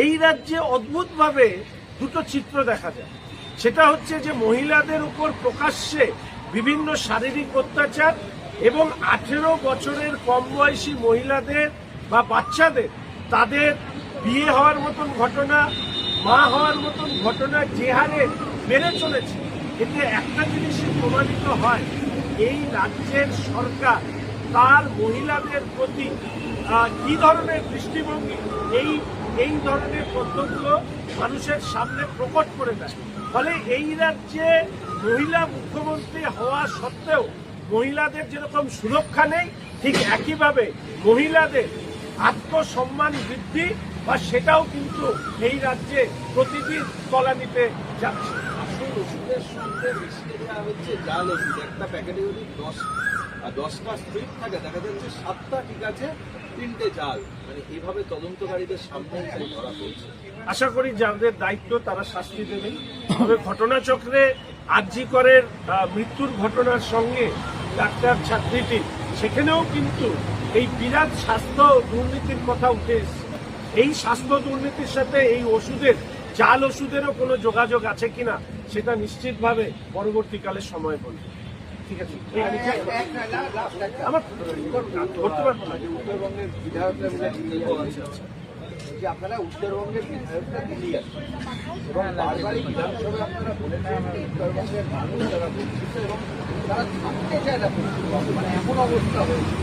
এই রাজ্যে অদ্ভুতভাবে দুটো চিত্র দেখা যায়। সেটা হচ্ছে যে মহিলাদের উপর প্রকাশ্যে বিভিন্ন শারীরিক অত্যাচার এবং আঠেরো বছরের কম বয়সী মহিলাদের বা বাচ্চাদের তাদের বিয়ে হওয়ার মতন ঘটনা, মা হওয়ার মতন ঘটনা যে হারে বেড়ে চলেছে, এতে একটা জিনিসই প্রমাণিত হয়, এই রাজ্যের সরকার তার মহিলাদের প্রতি কি ধরনের দৃষ্টিভঙ্গি, এই এই ধরনের তথ্যগুলো মানুষের সামনে প্রকট করে দেয়। ফলে এই রাজ্যে মহিলা মুখ্যমন্ত্রী হওয়া সত্ত্বেও মহিলাদের যেরকম সুরক্ষা নেই, ঠিক একইভাবে মহিলাদের আত্মসম্মান বৃদ্ধি বা সেটাও কিন্তু এই রাজ্যে প্রতিদিন তলানিতে যাচ্ছে। ওষুধের সঙ্গে মিশিয়ে দেওয়া হচ্ছে ওষুধ। একটা প্যাকেটে যদি দশ, দশটা স্ট্রিপ থাকে, দেখা যাচ্ছে সাতটা ঠিক আছে তিনটে জাল মানে এইভাবে তদন্তকারীদের সামনে আশা করি যাদের দায়িত্ব তারা শাস্তি দেবেন তবে ঘটনাচক্রে আরজি করের মৃত্যুর ঘটনার সঙ্গে ডাক্তার ছাত্রীটি, সেখানেও কিন্তু এই বিরাট স্বাস্থ্য দুর্নীতির কথা উঠে এসেছে। এই স্বাস্থ্য দুর্নীতির সাথে এই ওষুধের, জাল ওষুধেরও কোনো যোগাযোগ আছে কিনা, সেটা নিশ্চিতভাবে পরবর্তীকালে সময় বলবে। ঠিক আছে এই আমি চাই। আমার করতে পারব না। উত্তরবঙ্গের বিধায়করা মিলে দিল্লি আছে যে আপনারা উত্তরবঙ্গের বিধায়করা দিল্লি আছে এবং বারবারই বিধানসভায় আপনারা বলেছেন যে উত্তরবঙ্গের মানুষ যারা বঞ্চিত এবং তারা থাকতে চায় না মানে এমন অবস্থা হয়েছে।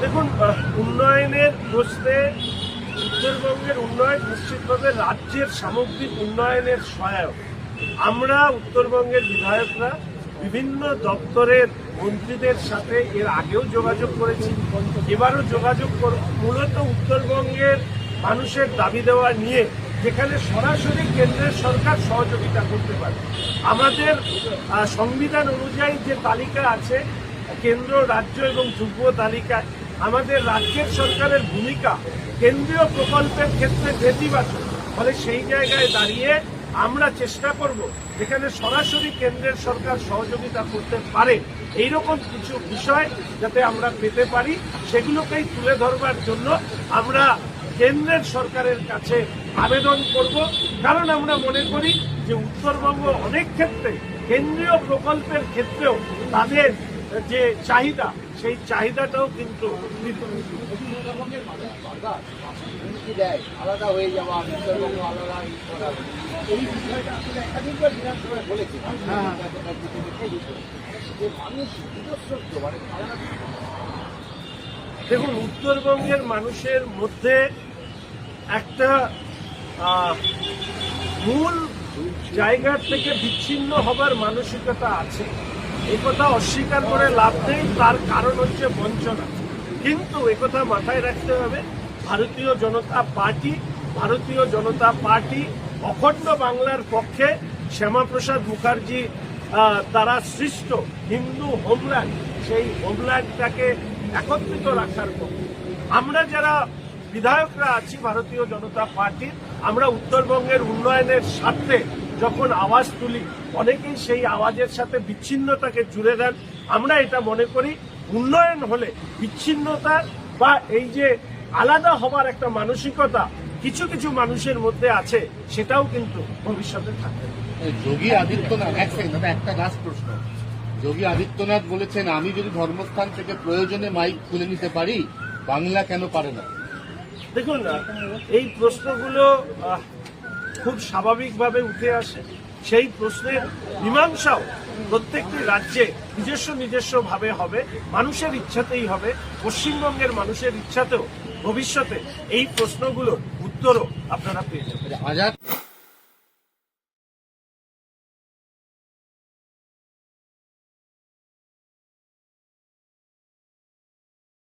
দেখুন উন্নয়নের প্রশ্নে উত্তরবঙ্গের উন্নয়ন নিশ্চিতভাবে রাজ্যের সামগ্রিক উন্নয়নের সহায়ক। আমরা উত্তরবঙ্গের বিধায়করা বিভিন্ন দপ্তরের মন্ত্রীদের সাথে এর আগেও যোগাযোগ করেছি। এবারও যোগাযোগ মূলত উত্তরবঙ্গের মানুষের দাবি দেওয়া নিয়ে যেখানে সরাসরি কেন্দ্রের সরকার সহযোগিতা করতে পারে। আমাদের সংবিধান অনুযায়ী যে তালিকা আছে, কেন্দ্র, রাজ্য এবং যুগ্ম তালিকায় আমাদের রাজ্যের সরকারের ভূমিকা কেন্দ্রীয় প্রকল্পের ক্ষেত্রে নেতিবাচক। ফলে সেই জায়গায় দাঁড়িয়ে আমরা চেষ্টা করব যেখানে সরাসরি কেন্দ্রের সরকার সহযোগিতা করতে পারে। এইরকম কিছু বিষয় যাতে আমরা পেতে পারি, সেগুলোকেই তুলে ধরবার জন্য আমরা কেন্দ্রের সরকারের কাছে আবেদন করব। কারণ আমরা মনে করি যে উত্তরবঙ্গ অনেক ক্ষেত্রে, কেন্দ্রীয় প্রকল্পের ক্ষেত্রেও তাদের যে চাহিদা, সেই চাহিদাটাও কিন্তু হুমকি দেয়? আলাদা হয়ে যাওয়া উত্তরবঙ্গ আলাদা এই করা। এই বিষয়টা আসলে একাধিকবার বিধানসভায় বলেছে। যে মানুষ নিজস্ব মানে দেখুন উত্তরবঙ্গের মানুষের মধ্যে একটা মূল জায়গার থেকে বিচ্ছিন্ন হবার মানসিকতা আছে। এই কথা অস্বীকার করে লাভ নেই তার কারণ হচ্ছে বঞ্চনা। কিন্তু একথা মাথায় রাখতে হবে ভারতীয় জনতা পার্টি, ভারতীয় জনতা পার্টি অখণ্ড বাংলার পক্ষে শ্যামাপ্রসাদ মুখার্জি দ্বারা সৃষ্ট হিন্দু হোমল্যান্ড, সেই হোমল্যান্ডটাকে একত্রিত রাখার পক্ষে আমরা যারা বিধায়করা আছি ভারতীয় জনতা পার্টির আমরা উত্তরবঙ্গের উন্নয়নের স্বার্থে যখন আওয়াজ তুলি, অনেকেই সেই আওয়াজের সাথে বিচ্ছিন্নতাকে জুড়ে দেন। আমরা এটা মনে করি, উন্নয়ন হলে বিচ্ছিন্নতা বা এই যে আলাদা হবার একটা মানসিকতা কিছু কিছু মানুষের মধ্যে আছে সেটাও কিন্তু ভবিষ্যতে থাকবে। যোগী আদিত্যনাথ এক সেকেন্ড একটা লাস্ট প্রশ্ন। যোগী আদিত্যনাথ বলেছেন আমি যদি ধর্মস্থান থেকে প্রয়োজনে মাইক খুলে নিতে পারি বাংলা কেন পারে না? দেখুন এই প্রশ্নগুলো খুব স্বাভাবিকভাবে উঠে আসে। সেই প্রশ্নের মীমাংসাও প্রত্যেকটি রাজ্যে নিজস্ব নিজস্ব ভাবে হবে, মানুষের ইচ্ছাতেই হবে, পশ্চিমবঙ্গের মানুষের ইচ্ছাতেও ভবিষ্যতে এই প্রশ্নগুলোর উত্তরও আপনারা পেয়ে যাবেন।